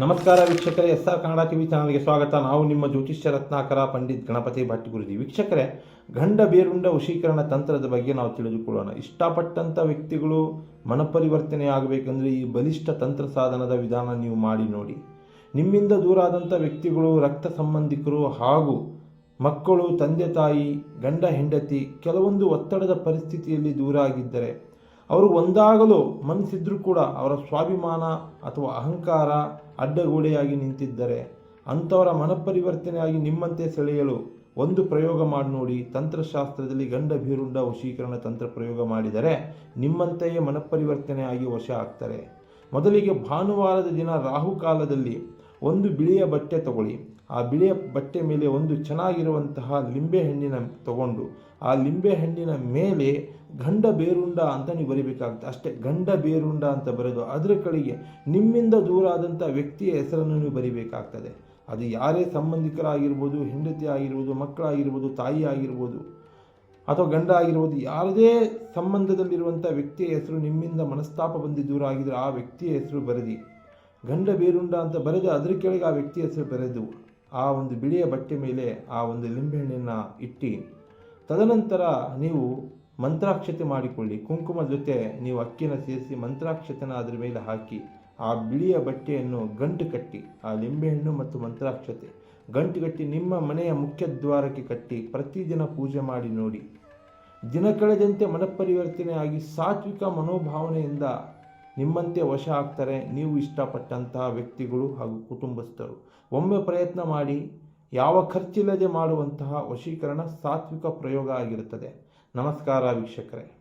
ನಮಸ್ಕಾರ ವೀಕ್ಷಕರೇ, S R Kannada TV ಚಾನಲ್ಗೆ ಸ್ವಾಗತ. ನಾವು ನಿಮ್ಮ ಜ್ಯೋತಿಷ್ಯ ರತ್ನಾಕರ ಪಂಡಿತ್ ಗಣಪತಿ ಭಟ್ ಗುರುಜಿ ವೀಕ್ಷಕರೇ, ಗಂಡ ಬೇರುಂಡ ವಶೀಕರಣ ತಂತ್ರದ ಬಗ್ಗೆ ನಾವು ತಿಳಿದುಕೊಳ್ಳೋಣ. ಇಷ್ಟಪಟ್ಟಂಥ ವ್ಯಕ್ತಿಗಳು ಮನಪರಿವರ್ತನೆ ಆಗಬೇಕಂದ್ರೆ ಈ ಬಲಿಷ್ಠ ತಂತ್ರ ಸಾಧನದ ವಿಧಾನ ನೀವು ಮಾಡಿ ನೋಡಿ. ನಿಮ್ಮಿಂದ ದೂರ ಆದಂಥ ವ್ಯಕ್ತಿಗಳು, ರಕ್ತ ಸಂಬಂಧಿಕರು ಹಾಗೂ ಮಕ್ಕಳು, ತಂದೆ ತಾಯಿ, ಗಂಡ, ಹೆಂಡತಿ, ಕೆಲವೊಂದು ಒತ್ತಡದ ಪರಿಸ್ಥಿತಿಯಲ್ಲಿ ದೂರ ಆಗಿದ್ದರೆ ಅವರು ಒಂದಾಗಲು ಮನಸ್ಸಿದ್ರೂ ಕೂಡ ಅವರ ಸ್ವಾಭಿಮಾನ ಅಥವಾ ಅಹಂಕಾರ ಅಡ್ಡಗೋಡೆಯಾಗಿ ನಿಂತಿದ್ದರೆ ಅಂಥವರ ಮನಪರಿವರ್ತನೆಯಾಗಿ ನಿಮ್ಮಂತೆ ಸೆಳೆಯಲು ಒಂದು ಪ್ರಯೋಗ ಮಾಡಿ ನೋಡಿ. ತಂತ್ರಶಾಸ್ತ್ರದಲ್ಲಿ ಗಂಡ ಭೀರುಂಡ ವಶೀಕರಣ ತಂತ್ರ ಪ್ರಯೋಗ ಮಾಡಿದರೆ ನಿಮ್ಮಂತೆಯೇ ಮನಪರಿವರ್ತನೆಯಾಗಿ ವಶ ಆಗ್ತಾರೆ. ಮೊದಲಿಗೆ ಭಾನುವಾರದ ದಿನ ರಾಹುಕಾಲದಲ್ಲಿ ಒಂದು ಬಿಳಿಯ ಬಟ್ಟೆ ತಗೊಳ್ಳಿ. ಆ ಬಿಳಿಯ ಬಟ್ಟೆ ಮೇಲೆ ಒಂದು ಚೆನ್ನಾಗಿರುವಂತಹ ಲಿಂಬೆಹಣ್ಣಿನ ತಗೊಂಡು, ಆ ಲಿಂಬೆಹಣ್ಣಿನ ಮೇಲೆ ಗಂಡ ಬೇರುಂಡ ಅಂತ ನೀವು ಬರಿಬೇಕಾಗುತ್ತೆ. ಅಷ್ಟೇ, ಗಂಡ ಬೇರುಂಡ ಅಂತ ಬರೆದು ಅದರ ಕಡೆಗೆ ನಿಮ್ಮಿಂದ ದೂರ ಆದಂಥ ವ್ಯಕ್ತಿಯ ಹೆಸರನ್ನು ನೀವು ಬರಿಬೇಕಾಗ್ತದೆ. ಅದು ಯಾರೇ ಸಂಬಂಧಿಕರಾಗಿರ್ಬೋದು, ಹೆಂಡತಿ ಆಗಿರ್ಬೋದು, ಮಕ್ಕಳಾಗಿರ್ಬೋದು, ತಾಯಿ ಆಗಿರ್ಬೋದು ಅಥವಾ ಗಂಡ ಆಗಿರ್ಬೋದು, ಯಾರದೇ ಸಂಬಂಧದಲ್ಲಿರುವಂಥ ವ್ಯಕ್ತಿಯ ಹೆಸರು ನಿಮ್ಮಿಂದ ಮನಸ್ತಾಪ ಬಂದು ದೂರ ಆಗಿದ್ರೆ ಆ ವ್ಯಕ್ತಿಯ ಹೆಸರು ಬರೆದಿ. ಗಂಡ ಬೇರುಂಡ ಅಂತ ಬರೆದು ಅದ್ರ ಕೆಳಗೆ ಆ ವ್ಯಕ್ತಿಯ ಹೆಸರು ಬರೆದು ಆ ಒಂದು ಬಿಳಿಯ ಬಟ್ಟೆ ಮೇಲೆ ಆ ಒಂದು ಲಿಂಬೆಹಣ್ಣನ್ನು ಇಟ್ಟು. ತದನಂತರ ನೀವು ಮಂತ್ರಾಕ್ಷತೆ ಮಾಡಿಕೊಳ್ಳಿ. ಕುಂಕುಮದ ಜೊತೆ ನೀವು ಅಕ್ಕಿನ ಸೇರಿಸಿ ಮಂತ್ರಾಕ್ಷತೆನ ಅದರ ಮೇಲೆ ಹಾಕಿ, ಆ ಬಿಳಿಯ ಬಟ್ಟೆಯನ್ನು ಗಂಟು ಕಟ್ಟಿ, ಆ ಲಿಂಬೆಹಣ್ಣು ಮತ್ತು ಮಂತ್ರಾಕ್ಷತೆ ಗಂಟು ಕಟ್ಟಿ ನಿಮ್ಮ ಮನೆಯ ಮುಖ್ಯ ದ್ವಾರಕ್ಕೆ ಕಟ್ಟಿ ಪ್ರತಿದಿನ ಪೂಜೆ ಮಾಡಿ ನೋಡಿ. ದಿನ ಕಳೆದಂತೆ ಮನಪರಿವರ್ತನೆ ಆಗಿ ಸಾತ್ವಿಕ ಮನೋಭಾವನೆಯಿಂದ ನಿಮ್ಮಂತೆ ವಶ ಆಗ್ತಾರೆ. ನೀವು ಇಷ್ಟಪಟ್ಟಂತಹ ವ್ಯಕ್ತಿಗಳು ಹಾಗೂ ಕುಟುಂಬಸ್ಥರು. ಒಮ್ಮೆ ಪ್ರಯತ್ನ ಮಾಡಿ, ಯಾವ ಖರ್ಚಿಲ್ಲದೆ ಮಾಡುವಂತಹ ವಶೀಕರಣ ಸಾತ್ವಿಕ ಪ್ರಯೋಗ ಆಗಿರುತ್ತದೆ. ನಮಸ್ಕಾರ ವೀಕ್ಷಕರೇ.